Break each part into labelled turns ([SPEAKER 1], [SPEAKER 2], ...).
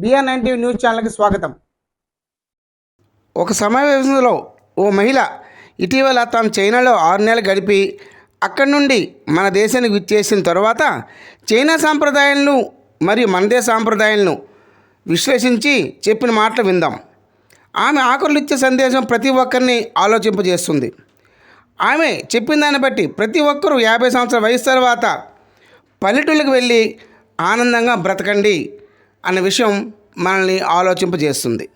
[SPEAKER 1] BR nine news ఛానల్కి స్వాగతం. ఒక సమావేశంలో ఓ మహిళ ఇటీవల తాను చైనాలో ఆరు నెలలు గడిపి అక్కడి నుండి మన దేశానికి విచ్చేసిన తర్వాత చైనా సాంప్రదాయాలను మరియు మనదే సాంప్రదాయాలను విశ్లేషించి చెప్పిన మాటలు విందాం. ఆమె ఆకలిచ్చే ఇచ్చే సందేశం ప్రతి ఒక్కరిని ఆలోచింపజేస్తుంది. ఆమె చెప్పిన దాన్ని బట్టి ప్రతి ఒక్కరూ యాభై సంవత్సరాల వయసు తర్వాత పల్లెటూళ్ళకి వెళ్ళి ఆనందంగా బ్రతకండి అన్న విషయం మనల్ని ఆలోచింపజేస్తుంది.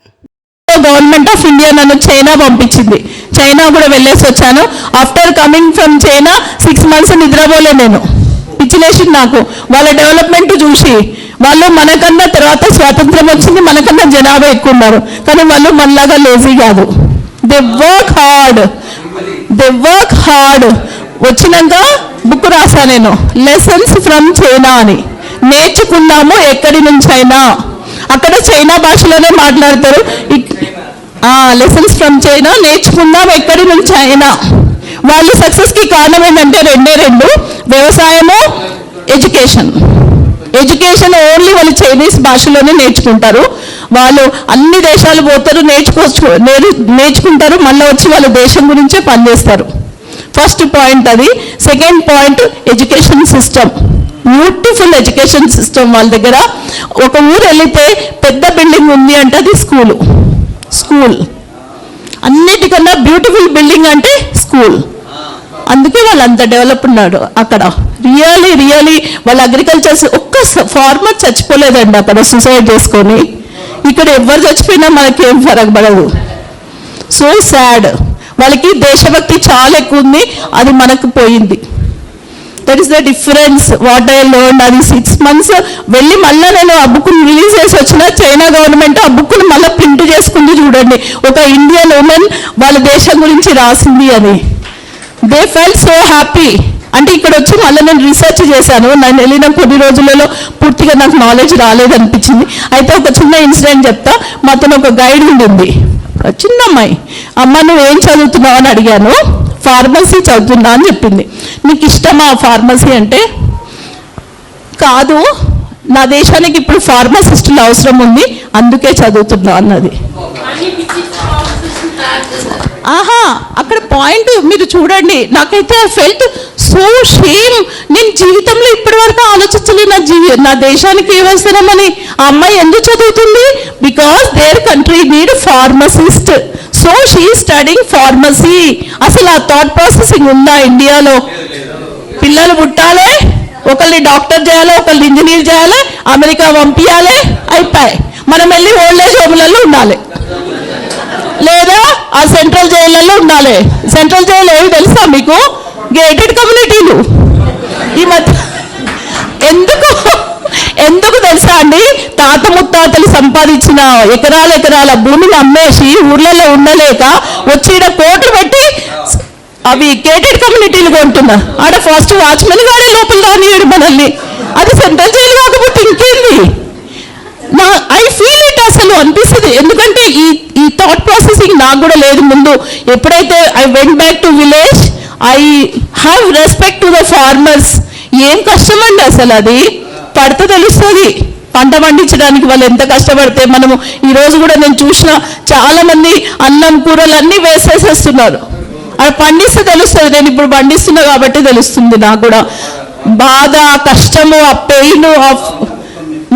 [SPEAKER 2] గవర్నమెంట్ ఆఫ్ ఇండియా నన్ను చైనా పంపించింది. చైనా కూడా వెళ్ళేసి వచ్చాను. After coming from China six months నిద్రపోలే నేను. పిచ్చిలేసింది నాకు. వాళ్ళ డెవలప్మెంట్ చూసి వాళ్ళు మనకన్నా తర్వాత స్వాతంత్రం వచ్చింది మనకన్నా జనాభా ఎక్కువ ఉన్నారు. కానీ వాళ్ళు మనలాగా లేజీ కాదు. They work hard they work hard వచ్చినాక బుక్ రాసా నేను. లెసన్స్ ఫ్రమ్ చైనా అని నేర్చుకున్నాము ఎక్కడి నుంచి అయినా అక్కడ చైనా భాషలోనే మాట్లాడతారు. లెసన్స్ ఫ్రమ్ చైనా నేర్చుకుందాం ఎక్కడి నుంచి అయినా వాళ్ళు సక్సెస్కి కారణం ఏంటంటే రెండే రెండు. వ్యవసాయము ఎడ్యుకేషన్ ఎడ్యుకేషన్ ఓన్లీ వాళ్ళు చైనీస్ భాషలోనే నేర్చుకుంటారు. వాళ్ళు అన్ని దేశాలు పోతారు నేర్చుకోవచ్చు నేర్ నేర్చుకుంటారు మళ్ళీ వచ్చి వాళ్ళ దేశం గురించే పనిచేస్తారు. ఫస్ట్ పాయింట్ అది. Second point education system beautiful education system వాళ్ళ దగ్గర. ఒక ఊరు వెళ్ళితే పెద్ద బిల్డింగ్ ఉంది అంటే అది స్కూలు. స్కూల్ అన్నిటికన్నా బ్యూటిఫుల్ బిల్డింగ్ అంటే స్కూల్ అందుకే వాళ్ళు అంత డెవలప్ ఉన్నాడు అక్కడ. రియలీ రియలీ వాళ్ళ అగ్రికల్చర్స్ ఒక్క ఫార్మర్ చచ్చిపోలేదండి అక్కడ సూసైడ్ చేసుకొని. ఇక్కడ ఎవరు చచ్చిపోయినా మనకేం పడదు. సో సాడ్ వాళ్ళకి దేశభక్తి చాలా ఎక్కువ ఉంది అది మనకు పోయింది. That is the difference what I learn అది సిక్స్ మంత్స్ వెళ్ళి మళ్ళీ నేను ఆ బుక్ని రిలీజ్ చేసి వచ్చిన చైనా గవర్నమెంట్ ఆ బుక్ను మళ్ళీ ప్రింట్ చేసుకుంది చూడండి. ఒక ఇండియన్ ఉమెన్ వాళ్ళ దేశం గురించి రాసింది అని దే ఫెల్ సో హ్యాపీ అంటే ఇక్కడ వచ్చి మళ్ళీ నేను రీసెర్చ్ చేశాను. నేను వెళ్ళిన కొన్ని రోజులలో పూర్తిగా నాకు నాలెడ్జ్ రాలేదనిపించింది. అయితే ఒక చిన్న ఇన్సిడెంట్ చెప్తా. మాతో ఒక గైడ్ ఉండింది. చిన్న అమ్మాయి. అమ్మ నువ్వు ఏం చదువుతున్నావు? అని అడిగాను. ఫార్మసీ చదువుతున్నా అని చెప్పింది. నీకు ఇష్టమా ఫార్మసీ అంటే? కాదు. నా దేశానికి ఇప్పుడు ఫార్మసిస్టుల అవసరం ఉంది. అందుకే చదువుతున్నా అన్నది. ఆహా! అక్కడ పాయింట్ మీరు చూడండి. నాకైతే ఫెల్ట్ సో షేమ్ నేను జీవితంలో ఇప్పటి వరకు ఆలోచించలేదు నా జీవి నా దేశానికి ఏమవసరమని ఆ అమ్మాయి ఎందుకు చదువుతుంది? Because their country need pharmacist so she studying pharmacy అసలు ఆ థాట్ ప్రాసెసింగ్ ఉందా ఇండియాలో? పిల్లలు పుట్టాలే ఒకరిని డాక్టర్ చేయాలి ఒకరిని ఇంజనీర్ చేయాలి అమెరికా పంపించాలి అయిపోయి. మనం వెళ్ళి ఓల్డ్ ఏజ్ హోమ్లలో ఉండాలి. లేదా ఆ సెంట్రల్ జైళ్ళల్లో ఉండాలి. సెంట్రల్ జైలు ఏమి తెలుసా మీకు? గేటెడ్ కమ్యూనిటీలు ఈ మధ్య ఎందుకు? ఎందుకు తెలుసా అండి? తాత ముత్తాతలు సంపాదించిన ఎకరాల ఎకరాల భూమిని అమ్మేసి ఊర్లలో ఉండలేక వచ్చి ఈడ కోట్లు పెట్టి అవి గేటెడ్ కమ్యూనిటీలు కొంటున్నా. ఆడ ఫస్ట్ వాచ్మెన్ గాడే లోపల రానియడు మనల్ని. అది సెంట్రల్ జైలు కాకపోతే ఇంకేంది? నా ఐ ఫీల్ ఇట్ అసలు అనిపిస్తుంది. ఎందుకంటే ఈ ఈ థాట్ ప్రాసెసింగ్ నాకు కూడా లేదు. ముందు ఎప్పుడైతే I went back to village I have respect to the farmers ఏం కష్టం అండి అసలు అది? పడితే తెలుస్తుంది. పంట పండించడానికి వాళ్ళు ఎంత కష్టపడితే మనము ఈరోజు కూడా నేను చూసిన చాలా మంది అన్నం కూరలు అన్నీ వేసేసేస్తున్నారు. అది పండిస్తే తెలుస్తుంది. నేను ఇప్పుడు పండిస్తున్నా కాబట్టి తెలుస్తుంది నాకు కూడా. బాధ కష్టము ఆ పెయిన్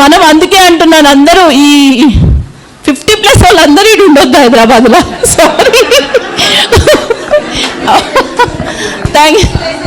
[SPEAKER 2] మనం అందుకే అంటున్నాను అందరూ ఈ ఫిఫ్టీ ప్లస్ వాళ్ళందరూ ఇటు ఉండొద్దు హైదరాబాద్లో. Sorry Thank you.